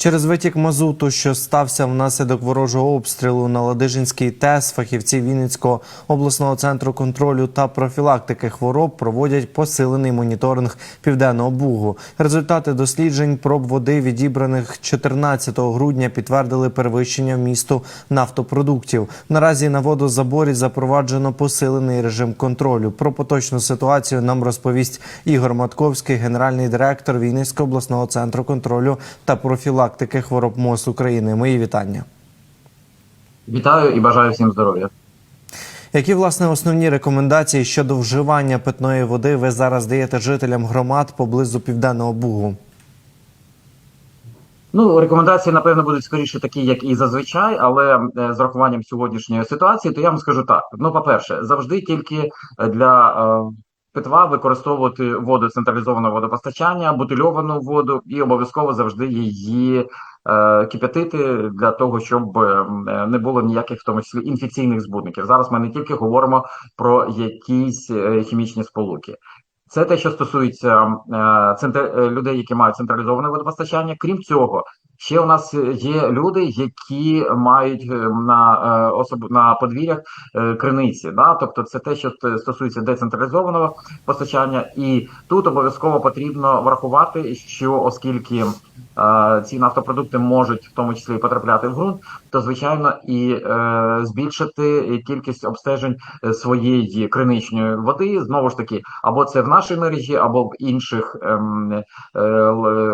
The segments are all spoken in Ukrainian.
Через витік мазуту, що стався внаслідок ворожого обстрілу на Ладижинський ТЕС, фахівці Вінницького обласного центру контролю та профілактики хвороб проводять посилений моніторинг південного бугу. Результати досліджень проб води, відібраних 14 грудня, підтвердили перевищення вмісту нафтопродуктів. Наразі на водозаборі запроваджено посилений режим контролю. Про поточну ситуацію нам розповість Ігор Матковський, генеральний директор Вінницького обласного центру контролю та профілактики хвороб МОЗ України. Мої вітання. Вітаю і бажаю всім здоров'я. Які власне основні рекомендації щодо вживання питної води ви зараз даєте жителям громад поблизу південного бугу? Ну, рекомендації, напевно, будуть скоріше такі, як і зазвичай, але е, з рахуванням сьогоднішньої ситуації, то я вам скажу так: ну, по-перше, завжди тільки для е, питва використовувати воду централізованого водопостачання, бутильовану воду, і обов'язково завжди її е, кип'ятити для того, щоб е, не було ніяких, в тому числі, інфекційних збудників. Зараз ми не тільки говоримо про якісь е, хімічні сполуки. Це те, що стосується е, е, людей, які мають централізоване водопостачання. Крім цього, ще у нас є люди, які мають е, на е, особ... на подвір'ях е, криниці. Да? Тобто, це те, що стосується децентралізованого постачання, і тут обов'язково потрібно врахувати, що оскільки е, ці нафтопродукти можуть в тому числі потрапляти в ґрунт, то звичайно і е, збільшити кількість обстежень своєї криничної води знову ж таки, або це в нашій мережі, або в інших ем, е,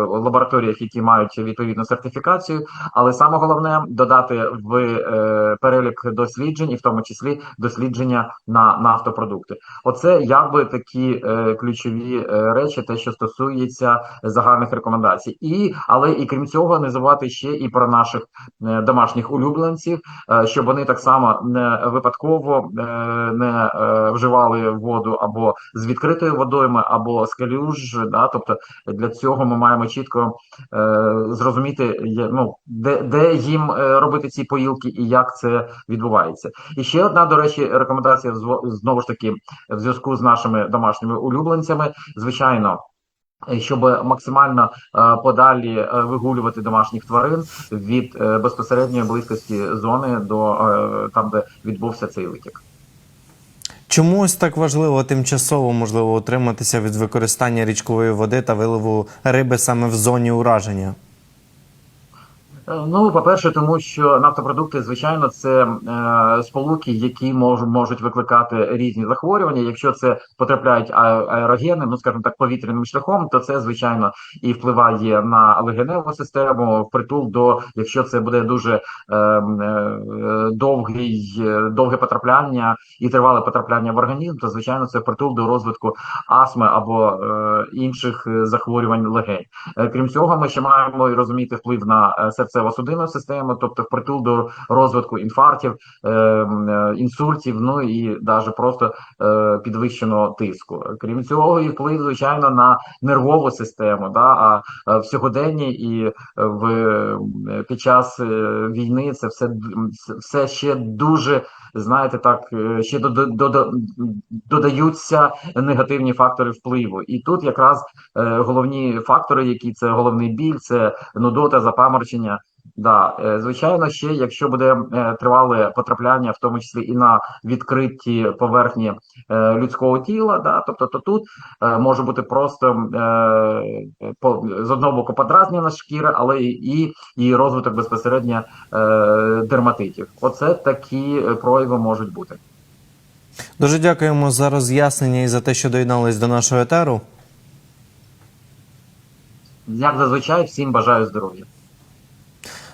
лабораторіях, які мають відповідну сертифікацію. Але саме головне додати в е, перелік досліджень, і в тому числі дослідження на нафтопродукти. Оце якби такі ключові речі, те, що стосується загальних рекомендацій, і але і крім цього, не забувати ще і про наших е, домашніх улюбленців, е, щоб вони так само не випадково е, не вживали воду або з відкритої водойми, або з калюж. Да? Тобто для цього ми маємо чітко зрозуміти, ну, де, де їм робити ці поїлки і як це відбувається. І ще одна, до речі, рекомендація знову ж таки в зв'язку з нашими домашніми улюбленцями. Звичайно, щоб максимально е, подалі е, вигулювати домашніх тварин від е, безпосередньої близькості зони до е, там, де відбувся цей витік. Чому ось так важливо тимчасово можливо утриматися від використання річкової води та виливу риби саме в зоні ураження? Е, Ну, по-перше, тому що нафтопродукти, звичайно, це е, сполуки, які мож, можуть викликати різні захворювання. Якщо це потрапляють аерогени, ну скажімо так, повітряним шляхом, то це звичайно і впливає на легеневу систему, впритул до якщо це буде дуже е, е, довгий, е, довге потрапляння і тривале потрапляння в організм, то звичайно це впритул до розвитку астми або е, інших е, захворювань легень. Е, Крім цього, ми ще маємо розуміти вплив на е, серцево-судинну систему, тобто впритул до розвитку інфарктів, е, е, інсультів, ну і навіть просто е, підвищеного тиску. Крім цього, і вплив, звичайно, на нервову систему. Да? А в сьогоденні і в під час війни це все все ще дуже. Знаєте, так ще дода- дода- додаються негативні фактори впливу, і тут якраз головні фактори, які це головний біль, це нудота, запаморочення. Да, е, звичайно, ще якщо буде е, тривале потрапляння, в тому числі і на відкриті поверхні е, людського тіла, да, тобто то тут може бути просто з одного боку подразнена шкіра, але і, і, розвиток безпосередньо дерматитів. Оце такі прояви можуть бути. Дуже дякуємо за роз'яснення і за те, що доєднались до нашого етеру. Як зазвичай, всім бажаю здоров'я.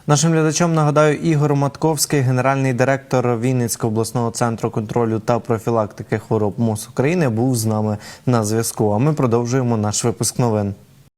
Нашим глядачам нагадаю, Ігор Матковський, генеральний директор Вінницького обласного центру контролю та профілактики хвороб МОЗ України, був з нами на зв'язку. А ми продовжуємо наш випуск новин.